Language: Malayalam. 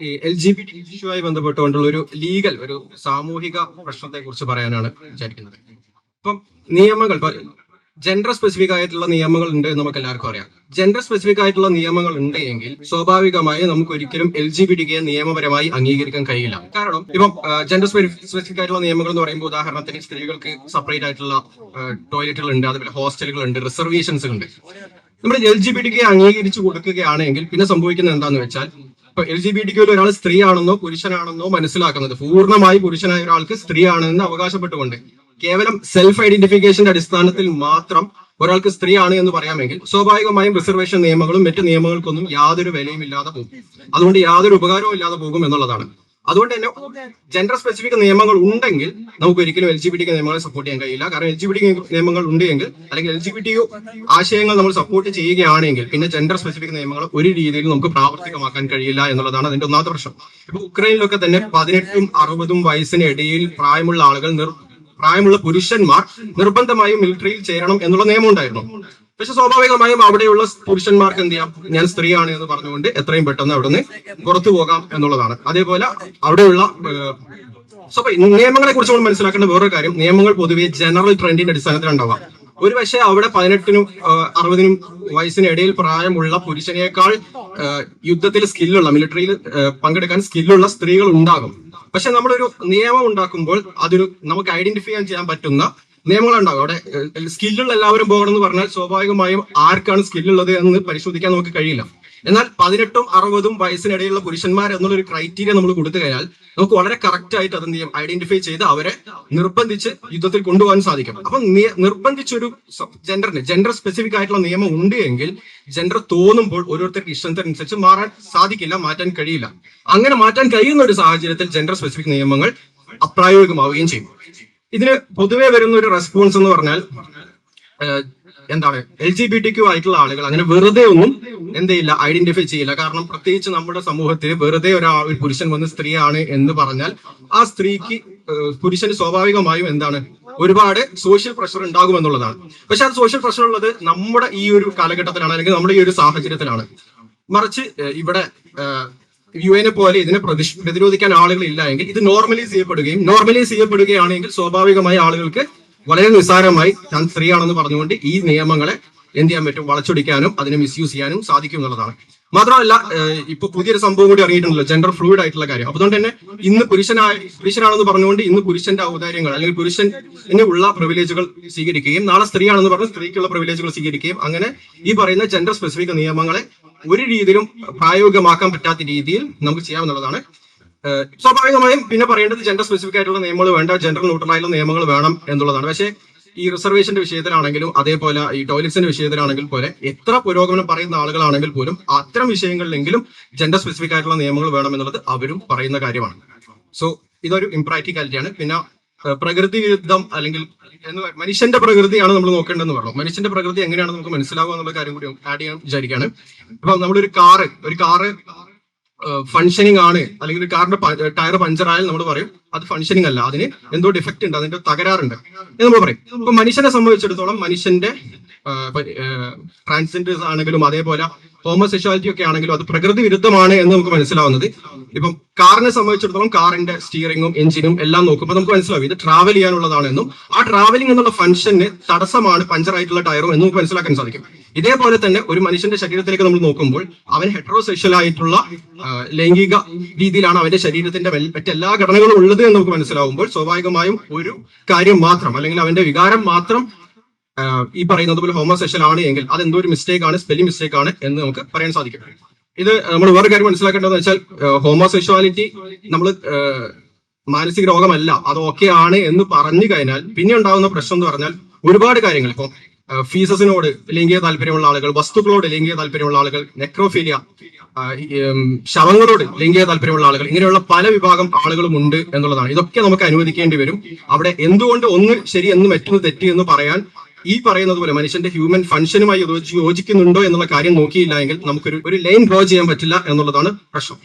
ഈ എൽ ജി ബി ടി ഇഷ്യൂമായി ബന്ധപ്പെട്ടുകൊണ്ടുള്ള ഒരു ലീഗൽ ഒരു സാമൂഹിക പ്രശ്നത്തെ കുറിച്ച് പറയാനാണ് വിചാരിക്കുന്നത്. ഇപ്പം നിയമങ്ങൾ ജെൻഡർ സ്പെസിഫിക് ആയിട്ടുള്ള നിയമങ്ങൾ ഉണ്ട് നമുക്ക് എല്ലാവർക്കും അറിയാം. ജെൻഡർ സ്പെസിഫിക് ആയിട്ടുള്ള നിയമങ്ങൾ ഉണ്ട് എങ്കിൽ സ്വാഭാവികമായി നമുക്ക് ഒരിക്കലും എൽ ജി ബി ടിയെ നിയമപരമായി അംഗീകരിക്കാൻ കഴിയില്ല. കാരണം ഇപ്പം ജെൻഡർ സ്പെസിഫിക് ആയിട്ടുള്ള നിയമങ്ങൾ എന്ന് പറയുമ്പോൾ ഉദാഹരണത്തിന് സ്ത്രീകൾക്ക് സെപ്പറേറ്റ് ആയിട്ടുള്ള ടോയ്ലറ്റുകൾ ഉണ്ട് അതുപോലെ ഹോസ്റ്റലുകൾ ഉണ്ട് റിസർവേഷൻസ് ഉണ്ട് നമ്മൾ എൽ ജി ബി ടിക്ക് അംഗീകരിച്ചു കൊടുക്കുകയാണെങ്കിൽ പിന്നെ സംഭവിക്കുന്നത് എന്താണെന്ന് വെച്ചാൽ എൽ ജി ബി ടിക്ക് ഒരാൾ സ്ത്രീയാണെന്നോ പുരുഷനാണെന്നോ മനസ്സിലാക്കുന്നത്. പൂർണമായി പുരുഷനായ ഒരാൾക്ക് സ്ത്രീയാണെന്ന് അവകാശപ്പെട്ടുകൊണ്ട് കേവലം സെൽഫ് ഐഡന്റിഫിക്കേഷന്റെ അടിസ്ഥാനത്തിൽ മാത്രം ഒരാൾക്ക് സ്ത്രീയാണ് എന്ന് പറയാമെങ്കിൽ സ്വാഭാവികമായും റിസർവേഷൻ നിയമങ്ങളും മറ്റ് നിയമങ്ങൾക്കൊന്നും യാതൊരു വിലയും ഇല്ലാതെ പോകും. അതുകൊണ്ട് യാതൊരു ഉപകാരവും ഇല്ലാതെ പോകും എന്നുള്ളതാണ്. അതുകൊണ്ട് തന്നെ ജെൻഡർ സ്പെസിഫിക് നിയമങ്ങൾ ഉണ്ടെങ്കിൽ നമുക്ക് ഒരിക്കലും എൽ ജി ബി ടി നിയമങ്ങളെ സപ്പോർട്ട് ചെയ്യാൻ കഴിയില്ല. കാരണം എൽ ജി ബി ടി നിയമങ്ങൾ ഉണ്ടെങ്കിൽ അല്ലെങ്കിൽ എൽ ജി ബി ടി ആശയങ്ങൾ നമ്മൾ സപ്പോർട്ട് ചെയ്യുകയാണെങ്കിൽ പിന്നെ ജെൻഡർ സ്പെസിഫിക് നിയമങ്ങൾ ഒരു രീതിയിലും നമുക്ക് പ്രാവർത്തികമാക്കാൻ കഴിയില്ല എന്നുള്ളതാണ് അതിന്റെ ഒന്നാമത്തെ പ്രശ്നം. ഇപ്പൊ ഉക്രൈനിലൊക്കെ തന്നെ പതിനെട്ടും അറുപതും വയസ്സിന് ഇടയിൽ പ്രായമുള്ള ആളുകൾ പ്രായമുള്ള പുരുഷന്മാർ നിർബന്ധമായും മിലിറ്ററിയിൽ ചേരണം എന്നുള്ള നിയമം ഉണ്ടായിരുന്നു പക്ഷെ സ്വാഭാവികമായും അവിടെയുള്ള പുരുഷന്മാർക്ക് എന്ത് ചെയ്യാം? ഞാൻ സ്ത്രീയാണ് എന്ന് പറഞ്ഞുകൊണ്ട് എത്രയും പെട്ടെന്ന് അവിടുന്ന് പുറത്തു പോകാം എന്നുള്ളതാണ്. അതേപോലെ അവിടെയുള്ള സോ നിയമങ്ങളെ കുറിച്ച് നമ്മൾ മനസ്സിലാക്കേണ്ട വേറൊരു കാര്യം നിയമങ്ങൾ പൊതുവെ ജനറൽ ട്രെൻഡിന്റെ അടിസ്ഥാനത്തിൽ ഉണ്ടാവാം ഒരു പക്ഷേ അവിടെ പതിനെട്ടിനും അറുപതിനും വയസ്സിന് ഇടയിൽ പ്രായമുള്ള പുരുഷനേക്കാൾ യുദ്ധത്തിൽ സ്കില്ലുള്ള മിലിറ്ററിയിൽ പങ്കെടുക്കാൻ സ്കില്ലുള്ള സ്ത്രീകൾ ഉണ്ടാകും. പക്ഷെ നമ്മളൊരു നിയമം ഉണ്ടാക്കുമ്പോൾ അതൊരു നമുക്ക് ഐഡന്റിഫൈ ചെയ്യാൻ പറ്റുന്ന നിയമങ്ങൾ ഉണ്ടാകും അവിടെ സ്കില്ലുള്ള എല്ലാവരും പോകണം എന്ന് പറഞ്ഞാൽ സ്വാഭാവികമായും ആർക്കാണ് സ്കില്ലുള്ളത് എന്ന് പരിശോധിക്കാൻ നമുക്ക് കഴിയില്ല. എന്നാൽ പതിനെട്ടും അറുപതും വയസ്സിനിടയിലുള്ള പുരുഷന്മാർ എന്നുള്ള ഒരു ക്രൈറ്റീരിയ നമ്മൾ കൊടുത്തു കഴിഞ്ഞാൽ നമുക്ക് വളരെ കറക്റ്റ് ആയിട്ട് അത് ഐഡന്റിഫൈ ചെയ്ത് അവരെ നിർബന്ധിച്ച് യുദ്ധത്തിൽ കൊണ്ടുപോകാൻ സാധിക്കും അപ്പം നിർബന്ധിച്ചൊരു ജെൻഡറിന് ജെൻഡർ സ്പെസിഫിക് ആയിട്ടുള്ള നിയമം ഉണ്ട് എങ്കിൽ ജെൻഡർ തോന്നുമ്പോൾ ഓരോരുത്തർക്ക് ഇഷ്ടത്തിനനുസരിച്ച് മാറാൻ സാധിക്കില്ല മാറ്റാൻ കഴിയില്ല. അങ്ങനെ മാറ്റാൻ കഴിയുന്ന ഒരു സാഹചര്യത്തിൽ ജെൻഡർ സ്പെസിഫിക് നിയമങ്ങൾ അപ്രായോഗികമാവുകയും ചെയ്യും. ഇതിന് പൊതുവെ വരുന്ന ഒരു റെസ്പോൺസ് എന്ന് പറഞ്ഞാൽ എന്താണ് L G B T Q ആയിട്ടുള്ള ആളുകൾ അങ്ങനെ വെറുതെ ഒന്നും എന്ത് ചെയ്യില്ല ഐഡന്റിഫൈ ചെയ്യില്ല. കാരണം പ്രത്യേകിച്ച് നമ്മുടെ സമൂഹത്തിൽ വെറുതെ ഒരാൾ ഒരു പുരുഷൻ വന്ന് സ്ത്രീയാണ് എന്ന് പറഞ്ഞാൽ ആ സ്ത്രീക്ക് പുരുഷന് സ്വാഭാവികമായും എന്താണ് ഒരുപാട് സോഷ്യൽ പ്രഷർ ഉണ്ടാകുമെന്നുള്ളതാണ് പക്ഷെ അത് സോഷ്യൽ പ്രഷർ ഉള്ളത് നമ്മുടെ ഈ ഒരു കാലഘട്ടത്തിലാണ് അല്ലെങ്കിൽ നമ്മുടെ ഈ ഒരു സാഹചര്യത്തിലാണ്. മറിച്ച് ഇവിടെ യു എനെ പോലെ ഇതിനെ പ്രതിരോധിക്കാൻ ആളുകൾ ഇല്ല എങ്കിൽ ഇത് നോർമലൈസ് ചെയ്യപ്പെടുകയും നോർമലൈസ് ചെയ്യപ്പെടുകയാണെങ്കിൽ സ്വാഭാവികമായി ആളുകൾക്ക് വളരെ നിസ്സാരമായി ഞാൻ സ്ത്രീയാണെന്ന് പറഞ്ഞുകൊണ്ട് ഈ നിയമങ്ങളെ എന്ത് ചെയ്യാൻ പറ്റും? വളച്ചൊടിക്കാനും അതിനെ മിസ്യൂസ് ചെയ്യാനും സാധിക്കും എന്നുള്ളതാണ്. മാത്രമല്ല ഇപ്പൊ പുതിയൊരു സംഭവം കൂടി അറിയിട്ടുണ്ടല്ലോ ജെൻഡർ ഫ്ലൂയിഡ് ആയിട്ടുള്ള കാര്യം. അതുകൊണ്ട് തന്നെ ഇന്ന് പുരുഷനായി പുരുഷനാണെന്ന് പറഞ്ഞുകൊണ്ട് ഇന്ന് പുരുഷന്റെ ഔദാര്യങ്ങൾ അല്ലെങ്കിൽ പുരുഷന് ഉള്ള പ്രിവിലേജുകൾ സ്വീകരിക്കുകയും നാളെ സ്ത്രീയാണെന്ന് പറഞ്ഞ് സ്ത്രീക്കുള്ള പ്രിവിലേജുകൾ സ്വീകരിക്കുകയും അങ്ങനെ ഈ പറയുന്ന ജെൻഡർ സ്പെസിഫിക് നിയമങ്ങളെ ഒരു രീതിയിലും പ്രായോഗികമാക്കാൻ പറ്റാത്ത രീതിയിൽ നമുക്ക് ചെയ്യാവുന്നതാണ്. സ്വാഭാവികമായും പിന്നെ പറയേണ്ടത് ജെൻഡർ സ്പെസിഫിക് ആയിട്ടുള്ള നിയമങ്ങൾ വേണ്ട ജെൻഡർ ന്യൂട്രൽ ആയിട്ടുള്ള നിയമങ്ങൾ വേണം എന്നുള്ളതാണ്. പക്ഷേ ഈ റിസർവേഷന്റെ വിഷയത്തിലാണെങ്കിലും അതേപോലെ ഈ ടോയ്ലറ്റ്സിന്റെ വിഷയത്തിലാണെങ്കിൽ പോലെ എത്ര പുരോഗമനം പറയുന്ന ആളുകളാണെങ്കിൽ പോലും അത്തരം വിഷയങ്ങളിലെങ്കിലും ജെൻഡർ സ്പെസിഫിക് ആയിട്ടുള്ള നിയമങ്ങൾ വേണം എന്നുള്ളത് അവരും പറയുന്ന കാര്യമാണ്. സോ ഇതൊരു ഇംപ്രാക്ടിക്കാലിറ്റിയാണ് പിന്നെ പ്രകൃതി വിരുദ്ധം അല്ലെങ്കിൽ മനുഷ്യന്റെ പ്രകൃതിയാണ് നമ്മൾ നോക്കേണ്ടതെന്ന് പറഞ്ഞു. മനുഷ്യന്റെ പ്രകൃതി എങ്ങനെയാണ് നമുക്ക് മനസ്സിലാവുക എന്നുള്ള കാര്യം കൂടി ആഡ് ചെയ്യാൻ വിചാരിക്കുകയാണ്. ഇപ്പൊ നമ്മളൊരു കാറ് ഒരു കാറ് ഫങ്ഷനിങ് ആണ്. അല്ലെങ്കിൽ ഒരു കാറിന്റെ ടയർ പഞ്ചർ ആയാൽ നമ്മൾ പറയും അത് ഫങ്ഷനിങ് അല്ല. അതിന് എന്തോ ഡിഫക്റ്റ് ഉണ്ട് അതിന്റെ തകരാറുണ്ട്. എന്ന് നമ്മൾ പറയും. ഇപ്പൊ മനുഷ്യനെ സംബന്ധിച്ചിടത്തോളം മനുഷ്യന്റെ ട്രാൻസ്ജെൻഡേഴ്സ് ആണെങ്കിലും അതേപോലെ ഹോമോസെക്ഷാലിറ്റി ഒക്കെ ആണെങ്കിലും അത് പ്രകൃതി വിരുദ്ധമാണ് എന്ന് നമുക്ക് മനസ്സിലാവുന്നത്. ഇപ്പം കാറിനെ സംബന്ധിച്ചിടത്തോളം കാറിന്റെ സ്റ്റിയറിങ്ങും എഞ്ചിനും എല്ലാം നോക്കുമ്പോൾ നമുക്ക് മനസ്സിലാവും ഇത് ട്രാവൽ ചെയ്യാനുള്ളതാണെന്നും ആ ട്രാവലിംഗ് എന്നുള്ള ഫംഗ്ഷന് തടസ്സമാണ് പഞ്ചർ ആയിട്ടുള്ള ടയറും എന്ന് നമുക്ക് മനസ്സിലാക്കാൻ സാധിക്കും. ഇതേപോലെ തന്നെ ഒരു മനുഷ്യന്റെ ശരീരത്തിലേക്ക് നമ്മൾ നോക്കുമ്പോൾ അവൻ ഹെട്രോസെക്ഷൽ ആയിട്ടുള്ള ലൈംഗിക രീതിയിലാണ് അവന്റെ ശരീരത്തിന്റെ മറ്റെല്ലാ ഘടനകളും ഉള്ളത് എന്ന് നമുക്ക് മനസ്സിലാവുമ്പോൾ സ്വാഭാവികമായും ഒരു കാര്യം മാത്രം അല്ലെങ്കിൽ അവന്റെ വികാരം മാത്രം ഈ പറയുന്നത് പോലെ ഹോമോസെക്ഷൽ ആണ് എങ്കിൽ അത് എന്തോ ഒരു മിസ്റ്റേക്ക് ആണ് സ്പെല്ലിംഗ് മിസ്റ്റേക്ക് ആണ് എന്ന് നമുക്ക് പറയാൻ സാധിക്കും. ഇത് നമ്മൾ വേറെ കാര്യം മനസ്സിലാക്കേണ്ടതെന്ന് വെച്ചാൽ ഹോമോസെക്ഷുവാലിറ്റി നമ്മൾ മാനസിക രോഗമല്ല. അത് ഓക്കെ ആണ് എന്ന് പറഞ്ഞു കഴിഞ്ഞാൽ പിന്നെ ഉണ്ടാകുന്ന പ്രശ്നം എന്ന് പറഞ്ഞാൽ ഒരുപാട് കാര്യങ്ങൾ. ഇപ്പം ഫീസസിനോട് ലൈംഗിക താല്പര്യമുള്ള ആളുകൾ വസ്തുക്കളോട് ലൈംഗിക താല്പര്യമുള്ള ആളുകൾ നെക്രോഫീലിയ ശവങ്ങളോട് ലൈംഗിക താല്പര്യമുള്ള ആളുകൾ ഇങ്ങനെയുള്ള പല വിഭാഗം ആളുകളും ഉണ്ട് എന്നുള്ളതാണ്. ഇതൊക്കെ നമുക്ക് അനുവദിക്കേണ്ടി വരും. അവിടെ എന്തുകൊണ്ട് ഒന്ന് ശരി എന്ന് മറ്റൊന്ന് തെറ്റി എന്ന് പറയാൻ ഈ പറയുന്നത് പോലെ മനുഷ്യന്റെ ഹ്യൂമൻ ഫംഗ്ഷനുമായി യോജി- യോജിക്കുന്നുണ്ടോ എന്നുള്ള കാര്യം നോക്കിയില്ല എങ്കിൽ നമുക്കൊരു ഒരു ലൈൻ ഡ്രോ ചെയ്യാൻ പറ്റില്ല എന്നുള്ളതാണ് പ്രശ്നം.